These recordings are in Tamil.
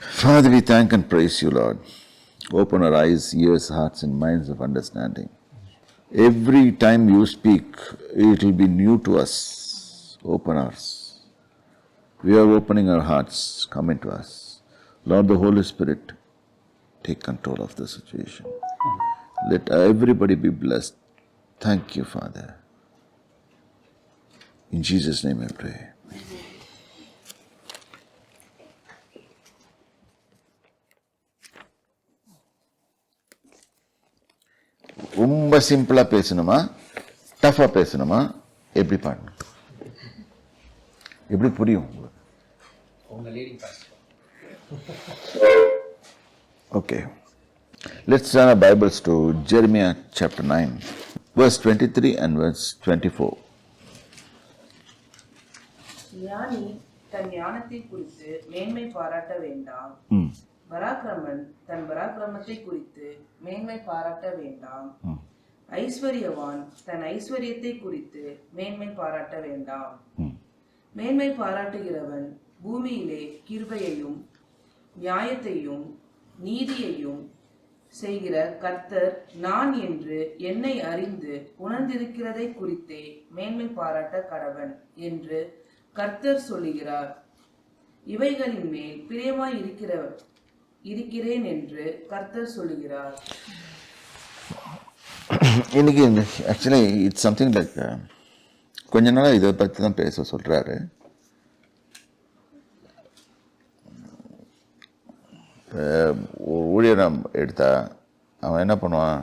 Father, we thank and praise you, Lord. Open our eyes, ears, hearts, and minds of understanding. Every time you speak, it will be new to us. Open ours. We are opening our hearts. Come into us. Lord, the Holy Spirit, take control of the situation. Let everybody be blessed. Thank you, Father. In Jesus' name I pray. ரொம்ப சிம்பிளா பேசணுமா? டஃபா பேசணுமா? எப்படி பாடணும்? எப்படி புரியும் Okay. Let's turn our Bibles to Jeremiah chapter 9, verse 23 and verse 24. ஞானி தன் ஞானத்தை குறித்து மேன்மை பாராட்ட வேண்டாம். ம். பராக்கிரமன் தன் பராக்கிரமத்தை குறித்து மேன்மை பாராட்ட வேண்டாம். ஐஸ்வர்யவான் தன் ஐஸ்வர்யத்தை குறித்து மேன்மை பாராட்ட வேண்டாம். மேன்மை பாராட்டுகிறவன் பூமியிலே கிருபையையும் நியாயத்தையும் நீதியையும் செய்கிற கர்த்தர் நான் என்று என்னை அறிந்து உணர்ந்திருக்கிறதை குறித்தே மேன்மை பாராட்ட கடவன் என்று கர்த்தர் சொல்லுகிறார். இவைகளின் மேல் பிரியமாய் இருக்கிற இருக்கிறேன் என்று கர்த்தர் சொல்லுகிறார். இன்னைக்கு ஆக்சுவலி இட்ஸ் சம்திங் லைக் கொஞ்ச நாளாக இதை பற்றி தான் பேச சொல்கிறாரு ஒரு ஊழியர் நான் எடுத்தா அவன் என்ன பண்ணுவான்?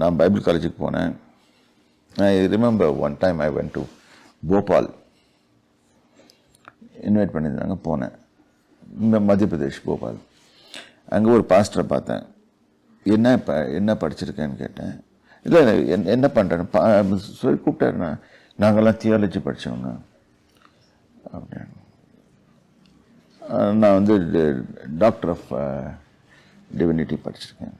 நான் பைபிள் காலேஜுக்கு போனேன். I remember one time I went to Bhopal invite பண்ணியிருந்தாங்க போனேன். இந்த மத்திய பிரதேஷ் போபால் அங்கே ஒரு பாஸ்டரை பார்த்தேன். என்ன ப என்ன படிச்சிருக்கேன்னு கேட்டேன். இல்லை என் என்ன பண்ணுறேன்னு பா சொல்லி கூப்பிட்டாருண்ணா நாங்கள்லாம் தியாலஜி படித்தவங்க அப்படின்னு. நான் வந்து டாக்டர் ஆஃப் டிவினிட்டி படிச்சிருக்கேன்.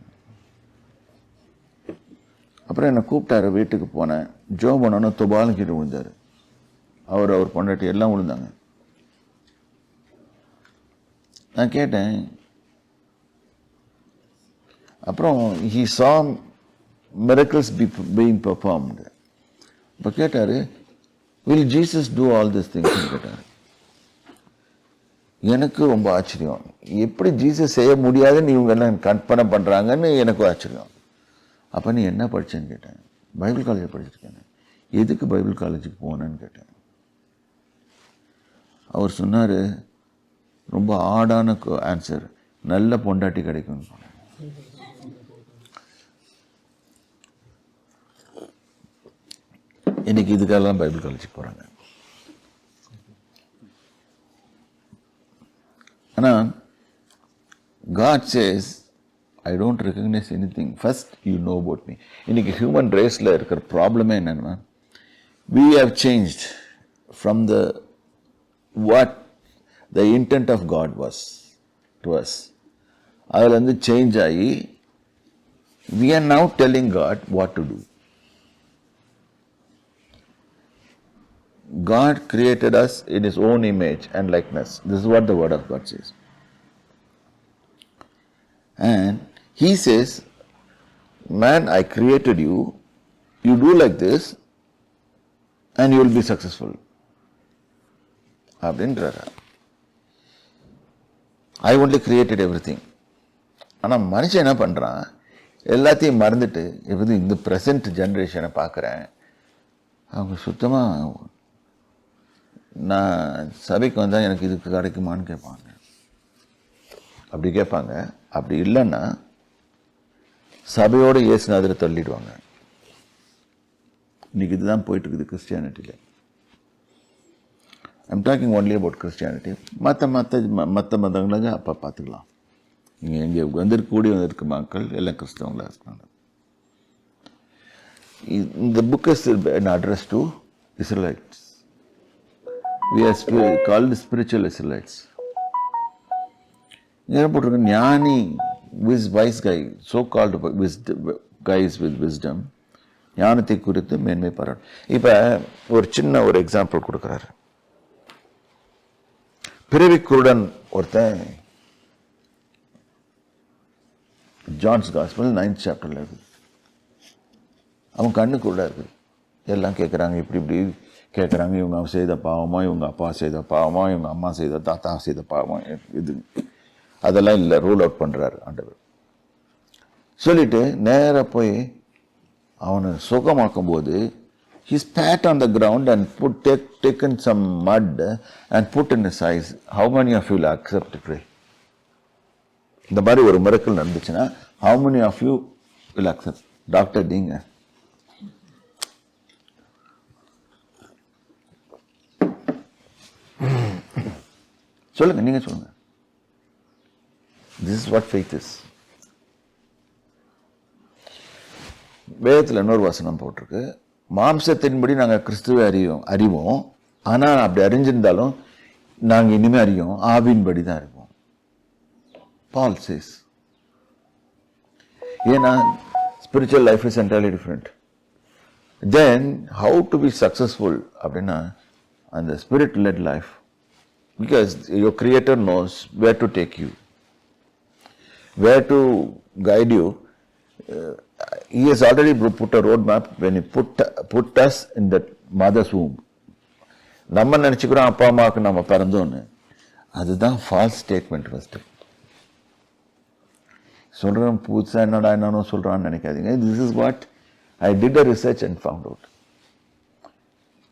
அப்புறம் என்னை கூப்பிட்டாரு வீட்டுக்கு போனேன். ஜோ பண்ணோன்னு துபாலும் கீழே விழுந்தார். அவர் அவர் பொண்டாட்டி எல்லாம் விழுந்தாங்க. நான் கேட்டேன் அப்புறம் ஹி சா மிரக்கிள்ஸ் பி பீயிங் பர்ஃபார்ம்டு இப்போ கேட்டார் will Jesus do all this things கேட்டார். எனக்கு ரொம்ப ஆச்சரியம். எப்படி ஜீசஸ் செய்ய முடியாதுன்னு இவங்க எல்லாம் கற்பனை பண்ணுறாங்கன்னு எனக்கு ஆச்சரியம். அப்போ நீ என்ன படிச்சேன்னு கேட்டேன். பைபிள் காலேஜ் படிச்சிருக்கேன். எதுக்கு பைபிள் காலேஜுக்கு போனேன்னு கேட்டேன். அவர் சொன்னார் ரொம்ப ஆடான ஆன்சர் நல்ல பொண்டாட்டி கிடைக்கும்னு. சொன்னார் இன்னைக்கு இதுக்கெல்லாம் பைபிள் காலேஜுக்கு போகிறாங்க ஆனால் God says I don't recognise anything first you know about me இன்னைக்கு ஹியூமன் ரேஸில் இருக்கிற ப்ராப்ளமே என்னென்னா we have changed from the what the intent of God was to us அதுலேருந்து சேஞ்ச் ஆகி we are now telling God what to do God created us in His own image and likeness. This is what the Word of God says. And He says, Man, I created you, you do like this, and you will be successful. அப்படின்றாரு I only created everything ஆனால் மனுஷன் என்ன பண்ணுறான் எல்லாத்தையும் மறந்துட்டு எப்படி இந்த ப்ரெசன்ட் ஜென்ரேஷனை பார்க்குறேன் அவங்க சுத்தமாக நான் சபைக்கு வந்தால் எனக்கு இதுக்கு கிடைக்குமான்னு கேட்பாங்க. அப்படி கேட்பாங்க. அப்படி இல்லைன்னா சபையோடு இயேசுநாதரை தள்ளிடுவாங்க. இன்றைக்கி இதுதான் போயிட்டுருக்குது கிறிஸ்டியானிட்டியில் I'm talking only about Christianity மற்ற மற்ற மற்ற மதங்களாக அப்போ பார்த்துக்கலாம். நீங்கள் இங்கே வந்திருக்கக்கூடிய வந்திருக்க மக்கள் எல்லாம் கிறிஸ்தவங்களாக இருக்காங்க. இந்த book is address to to we are ஸ்பி called spiritual எசிலைட்ஸ் என்ன போட்டிருக்கு? ஞானி விஸ் wise guy so called wise guys with wisdom ஞானத்தை குறித்து மேன்மை பாராட்டும். இப்போ ஒரு சின்ன ஒரு எக்ஸாம்பிள் கொடுக்குறாரு. பிறவி குருடன் ஒருத்தன் ஜான்ஸ் காஸ்பல் நைன்த் சாப்டரில் இருக்குது அவன் கண்ணு குருடாக இருக்குது எல்லாம் கேட்குறாங்க இப்படி இப்படி. கேட்குறாங்க இவங்க செய்த பாவமா இவங்க அப்பா செய்த பாவமா இவங்க அம்மா செய்த தாத்தா செய்த பாவமா இது அதெல்லாம் இல்லை ரூல் அவுட் பண்ணுறாரு ஆண்டவர் சொல்லிட்டு நேராக போய் அவனை சுகமாக்கும் போது he spat on the ground and put take, taken some mud and put in his eyes. How many of you will accept pray? இந்த மாதிரி ஒரு மிரக்கல் நடந்துச்சுன்னா how many of you will accept? Doctor நீங்க சொல்லுங்க நீங்க சொல்லுங்க. This is what faith is வேதத்தில் இன்னொரு வசனம் போட்டிருக்கு. மாம்சத்தின்படி நாங்கள் கிறிஸ்துவை அறிவோம் அறிவோம். ஆனால் அப்படி அறிஞ்சிருந்தாலும் நாங்கள் இனிமேல் அறியோம் ஆவின்படி தான் அறிவோம். பால் சேஸ் ஏன்னா spiritual life is entirely different than how to be successful அப்படின்னா அந்த spirit led life because your creator knows where to take you where to guide you. Uh, he has already put a roadmap when he put put us in the mother's womb. நம்ம நினச்சிக்கிறோம் அப்பா அம்மாவுக்கு நம்ம பிறந்தோன்னு அதுதான் ஃபால்ஸ் ஸ்டேட்மெண்ட் ஃபஸ்ட்டு சொல்கிறேன் புதுசாக என்னடா என்னன்னு சொல்கிறான்னு நினைக்காதீங்க this is what I did a research and found out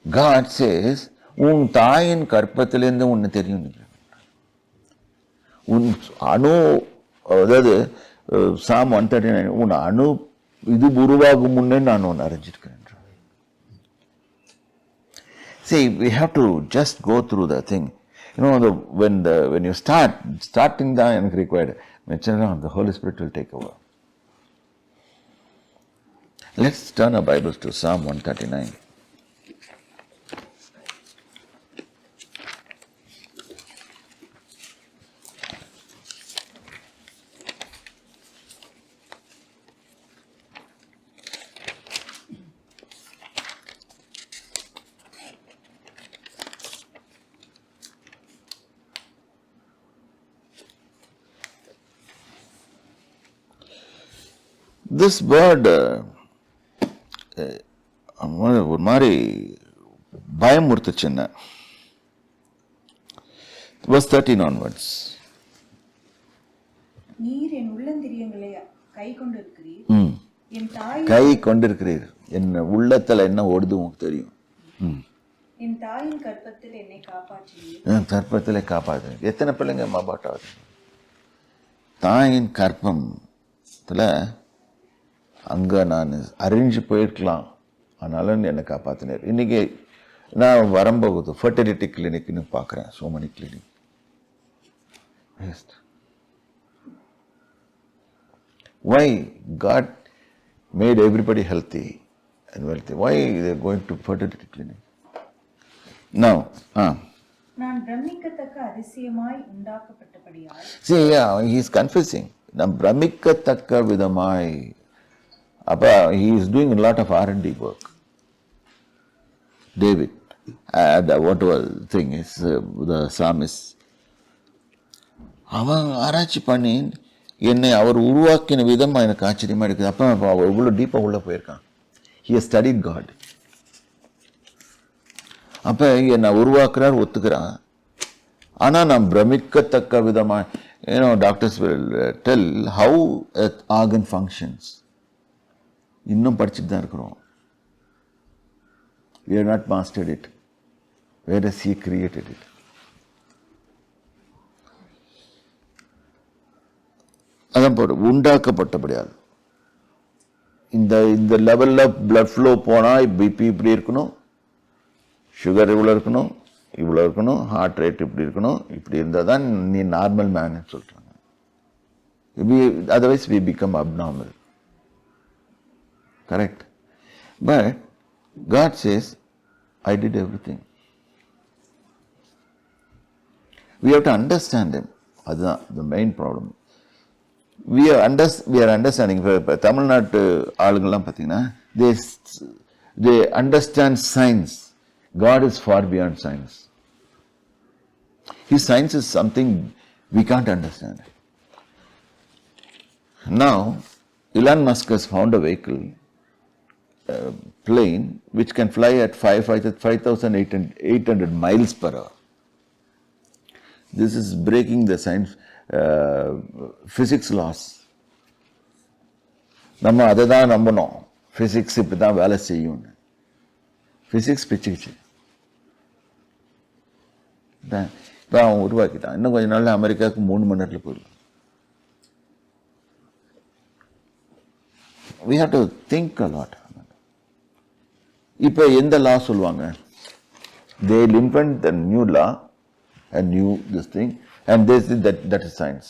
God says உன் தாயின் கற்பத்திலேருந்து ஒன்று தெரியும் உன் அணு அதாவது சாம் ஒன் தேர்ட்டி நைன் உன் அணு இது உருவாகும் முன்னே நான் ஒன்று அறிஞ்சிருக்கிறேன் See, we have to just go through the thing. You know, the, when the when you start, starting the and required. The Holy Spirit will take over. Let's turn our Bibles to Psalm 139. This bird uh, ஒரு மாதிரி பயமுறுத்துச்சு என்ன வர்ஸ் தேர்ட்டின் ஆன்வர்ட்ஸ் நீர் என் உள்ளந்திரியங்களை கை கொண்டிருக்கிறீர். என் கை கொண்டிருக்கிறீர். என்ன உள்ளத்துல என்ன ஓடுது உங்களுக்கு தெரியும்? என் தாயின் கற்பத்தில் என்னை காப்பாற்றினீர் என் கற்பத்திலே காப்பாது எத்தனை பிள்ளைங்க மாபாட்டாவது தாயின் கற்பத்தில் அங்கே நான் அறிஞ்சு போயிருக்கலாம் ஆனாலும் என்னை காப்பாற்றினார் இன்னைக்கு நான் வரும்போது ஃபர்டிலிட்டி கிளினிக்னு பார்க்குறேன் so many clinic why God made everybody healthy and wealthy? Why they're going to fertility clinic? Now, ah. நான் பிரமிக்கத்தக்க அதிசயமாய் உண்டாக்கப்பட்டபடியால் yeah, he's confessing. நம் பிரமிக்கத்தக்க விதமாய் அப்போ he is doing lot of R and D work David what whatever thing is, uh, the psalmist. அவன் ஆராய்ச்சி பண்ணி என்னை அவர் உருவாக்கின விதம் எனக்கு ஆச்சரியமா இருக்குது. அப்போ அவன் இவ்வளோ டீப்பாக உள்ளே போயிருக்கான். ஹி ஸ்டடிட் காட் அப்போ என்னை உருவாக்குறார் ஒத்துக்கிறான். ஆனால் நான் பிரமிக்கத்தக்க விதமாக ஏன்னோ doctors will tell how organ functions இன்னும் படிச்சுட்டு தான் இருக்கிறோம். We are not mastered it whereas he created it அதான் போடு உண்டாக்கப்பட்டபடியாது இந்த இந்த லெவலில் பிளட் ஃப்ளோ போனால் பிபி இப்படி இருக்கணும் சுகர் இவ்வளோ இருக்கணும் இவ்வளோ இருக்கணும் ஹார்ட் ரேட் இப்படி இருக்கணும் இப்படி இருந்தால் தான் நீ நார்மல் மேன்னு சொல்கிறாங்க otherwise we become abnormal correct but God says I did everything we have to understand him. அதுதான் the main problem we are under we are understanding இப்போ தமிழ்நாட்டு ஆளுங்கள்லாம் பார்த்தீங்கன்னா they they understand science God is far beyond science his science is something we can't understand now Elon Musk has found a uh, plane, which can fly at 5 5,800 miles per hour. This is breaking the science, uh, physics laws. நம்ம அதை தான் நம்பணும். ஃபிசிக்ஸ் இப்படி தான் வேலை செய்யும்னு. ஃபிசிக்ஸ் பிச்சுக்கிச்சு. இப்போ அவன் உருவாக்கிட்டான். இன்னும் கொஞ்ச நாள்ல அமெரிக்காவுக்கு மூணு மணி நேரத்தில் போயிடலாம் we have to think a lot இப்போ எந்த லா சொல்லுவாங்க they invent the new law and new this thing and this that that is science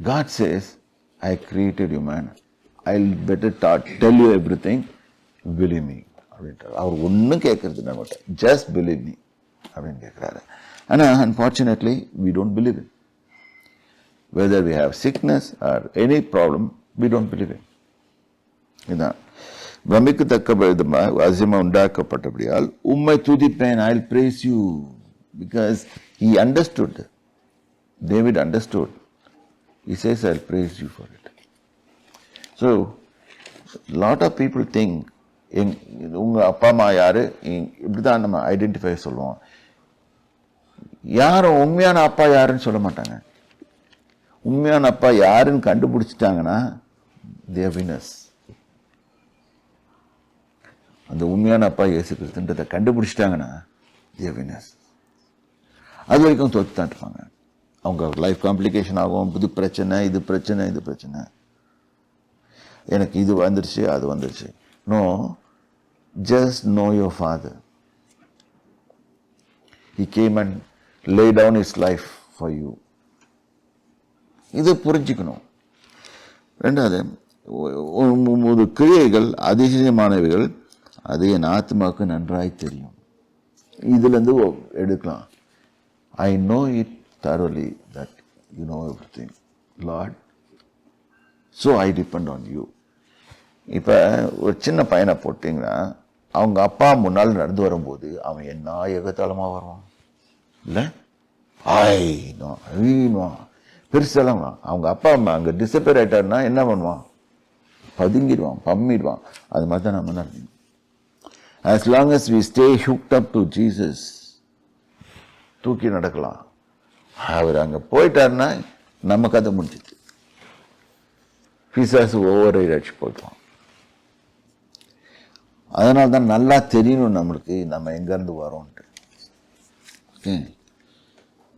I says, I created you, man. I'll better ta- tell you everything. Believe me. அப்படின்றார் அவர் ஒன்றும் கேட்கறது நம்மகிட்ட ஜஸ்ட் பிலீவ் மீ அப்படின்னு கேட்குறாரு ஆனால் unfortunately we don't believe it whether we have sickness or any problem we don't believe it இதுதான் பிரமிக்கத்தக்க விதமாக அதிசயமாக உண்டாக்கப்பட்டபடியால் உம்மை துதிப்பேன் I praise you because he understood David understood he says i'll praise you for it so lot of people think எங் உங்கள் அப்பா அம்மா யார்? இ- இப்படிதான் நம்ம ஐடென்டிஃபை சொல்லுவோம். யாரும் உண்மையான அப்பா யாருன்னு சொல்ல மாட்டாங்க. உண்மையான அப்பா யாருன்னு கண்டுபிடிச்சிட்டாங்கன்னா தேவினஸ் அந்த உண்மையான அப்பா இயேசு கிறிஸ்துன்றதை கண்டுபிடிச்சிட்டாங்கன்னா தேவினஸ் அது வரைக்கும் தோத்து தான் இருப்பாங்க அவங்க லைஃப் காம்ப்ளிகேஷன் ஆகும் புது பிரச்சனை இது பிரச்சனை இது பிரச்சனை எனக்கு இது வந்துடுச்சு அது வந்துடுச்சு no just know your father he came and lay down his life for you இதை புரிஞ்சுக்கணும் ரெண்டாவது ஒரு கிரியைகள் அதிசயமானவைகள் அது என் ஆத்மாவுக்கு நன்றாய் தெரியும். இதுலேருந்து எடுக்கலாம். I know it thoroughly that you know everything Lord so I depend on you இப்போ ஒரு சின்ன பையனை போட்டிங்கன்னா அவங்க அப்பா முன்னால் நடந்து வரும்போது அவன் என்ன ஏகத்தாளமாக வருவான். இல்லை? ஆயினோ ஐனோ பெருசெல்லாம் வா. அவங்க அப்பா அம்மா அங்கே டிசப்பேர் ஆகிட்டாருன்னா என்ன பண்ணுவான்? பதுங்கிடுவான் பம்மிடுவான். அது மாதிரி தான் நம்ம நடந்தோம் as long as we stay hooked up to Jesus தூக்கி நடக்கலாம். அவர் அங்கே போயிட்டாருன்னா நம்ம கதை முடிஞ்சிச்சு. பிசாஸ் ஒவ்வொரு அடிச்சு போயிடுவான். அதனால தான் நல்லா தெரியணும் நம்மளுக்கு நம்ம எங்கேருந்து வரோன்ட்டு. ஓகே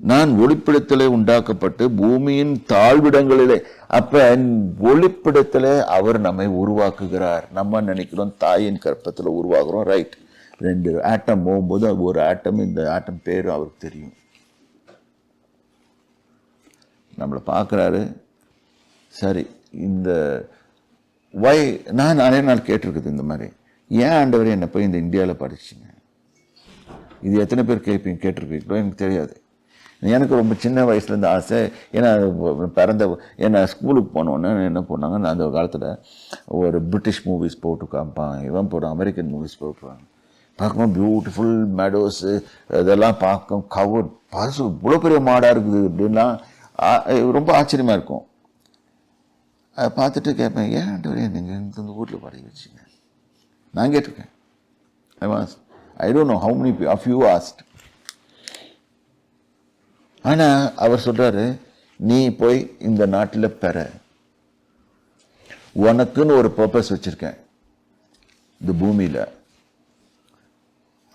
நான் ஒளிப்பிடத்திலே உண்டாக்கப்பட்டு பூமியின் தாழ்விடங்களிலே அப்ப ஒளிப்பிடத்திலே அவர் நம்மை உருவாக்குகிறார். நம்ம நினைக்கிறோம்? தாயின் கற்பத்தில் உருவாகிறோம். ரைட் ரெண்டு ஆட்டம் போகும்போது அது ஒரு ஆட்டம் இந்த ஆட்டம் பேர் அவருக்கு தெரியும். நம்மளை பார்க்குறாரு. சரி இந்த வை நான் நிறைய நாள் கேட்டிருக்குது இந்த மாதிரி. ஏன் ஆண்டவர் என்னை போய் இந்த இந்தியாவில் படிச்சிங்க? இது எத்தனை பேர் கேட்பீங்க கேட்டிருப்பீங்களோ? எனக்கு தெரியாது. எனக்கு ரொம்ப சின்ன வயசுலேருந்து ஆசை. ஏன்னா பிறந்த ஏன்னா ஸ்கூலுக்கு போனோன்னே என்ன பண்ணாங்கன்னா நான் அந்த காலத்தில் ஒரு பிரிட்டிஷ் மூவிஸ் போட்டு காமிப்பான் இவன் போடுறான் அமெரிக்கன் மூவிஸ் போட்டுருவாங்க பார்க்கும்போது பியூட்டிஃபுல் மெடோஸு இதெல்லாம் பார்க்கும் கவர் பசு இவ்வளோ பெரிய மாடாக இருக்குது அப்படின்லாம் ரொம்ப ஆச்சரியமாக இருக்கும். அதை பார்த்துட்டு கேட்பேன் ஏன் ஆண்டவரே நீங்கள் இந்த வீட்டில் படகி வச்சிங்க? நான் கேட்டிருக்கேன். I was I don't know how many of you asked ஆனால் அவர் சொல்கிறாரு நீ போய் இந்த நாட்டில் பெற. உனக்குன்னு ஒரு பர்பஸ் வச்சிருக்கேன். இந்த பூமியில்.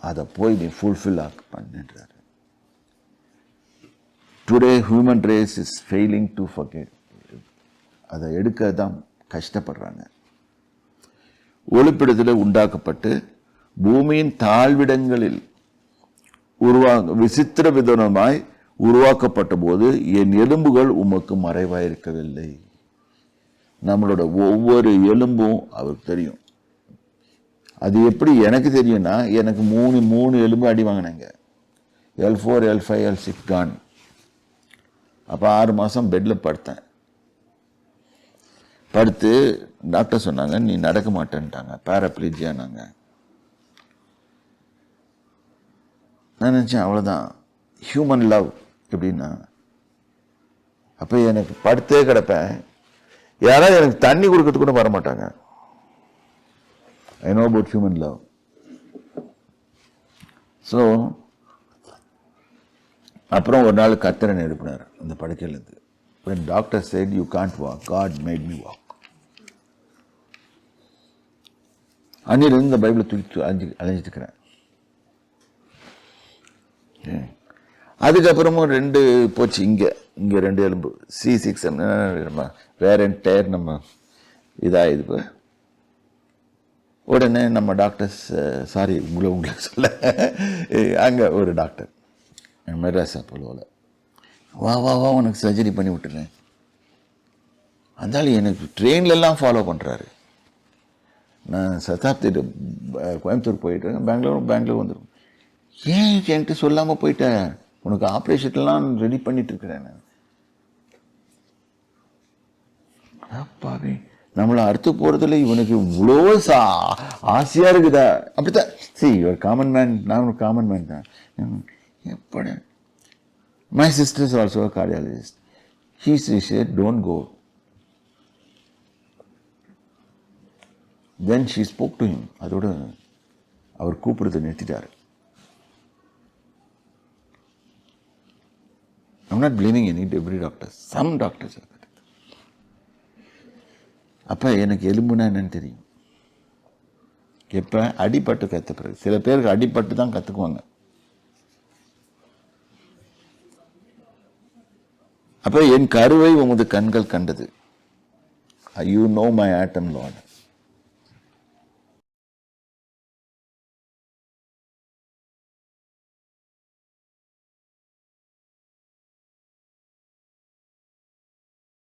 அதை போய் நீ ஃபுல்ஃபில் ஆக் பண்ணுன்றாரு. Today human race is failing to forget அதை எடுக்க தான் கஷ்டப்படுறாங்க. ஒளிப்பிடத்தில் உண்டாக்கப்பட்டு பூமியின் தாழ்விடங்களில் உருவாங்க விசித்திர விதமாய் உருவாக்கப்பட்ட போது என் எலும்புகள் உமக்கு மறைவாயிருக்கவில்லை. நம்மளோட ஒவ்வொரு எலும்பும் அவருக்கு தெரியும். அது எப்படி எனக்கு தெரியும்னா எனக்கு மூணு மூணு எலும்பு அடி வாங்கினேங்க. L four L five L six Khan அப்போ ஆறு மாதம் பெட்டில் படுத்தேன். படுத்து டாக்டர் சொன்னாங்க நீ நடக்க மாட்டேன்ட்டாங்க. பேராப்ளிஜியானாங்க நான் நினச்சேன் அவ்வளோதான் ஹியூமன் லவ் எப்படின்னா அப்போ எனக்கு படுத்தே கிடப்பேன். யாராவது எனக்கு தண்ணி கொடுக்கறதுக்கு கூட வர மாட்டாங்க I know about human love so அப்புறம் ஒரு நாள் கத்தரன் எழுப்பினார் அந்த படுக்கையிலேருந்து. When doctor said you can't walk God made me walk அன்னிலிருந்து இந்த பைபிளை தூக்கி அலைஞ்சு அலைஞ்சிட்டு இருக்கிறேன் அதுக்கப்புறமும் ரெண்டு போச்சு. இங்கே இங்கே ரெண்டு எலும்பு. சி சிக்ஸ் நம்ம வேற டயர் நம்ம இதாகிது இப்போ உடனே நம்ம டாக்டர்ஸ் சாரி உங்களை உங்களுக்கு சொல்ல. அங்கே ஒரு டாக்டர். மெட்ராஸ் அப்போலோவில் வா வா வா உனக்கு சர்ஜரி பண்ணி விட்டுறேன். அதனால எனக்கு ட்ரெயின்லலாம் ஃபாலோ பண்ணுறாரு நான் சதாப்தி கோயம்புத்தூர் போயிட்டு பெங்களூர் பெங்களூர் வந்துடும் ஏன் என்கிட்ட சொல்லாமல் போயிட்டேன் உனக்கு ஆப்ரேஷன்லாம் ரெடி பண்ணிட்டு இருக்கிறேன் நான் அப்பாவே நம்மளை அறுத்து போகிறதுல இவனுக்கு இவ்வளோ சா ஆசையாக இருக்குதா? அப்படித்தான். சரி ஒரு காமன் மேன் நான் ஒரு காமன் மேன் தான். எப்படி? My sisters also cardiologist he a don't go then she spoke to him அதோட அவர் கூப்பிடுறதை நிறுத்திட்டார். I'm not blaming any every doctor some doctors அப்போ எனக்கு எலும்புனா என்னன்னு தெரியும். எப்போ? அடிப்பட்டு கற்று பிறகு. சில பேருக்கு அடிப்பட்டு தான் கற்றுக்குவாங்க அப்போ என் கருவை உமது கண்கள் கண்டது. I you know my atom Lord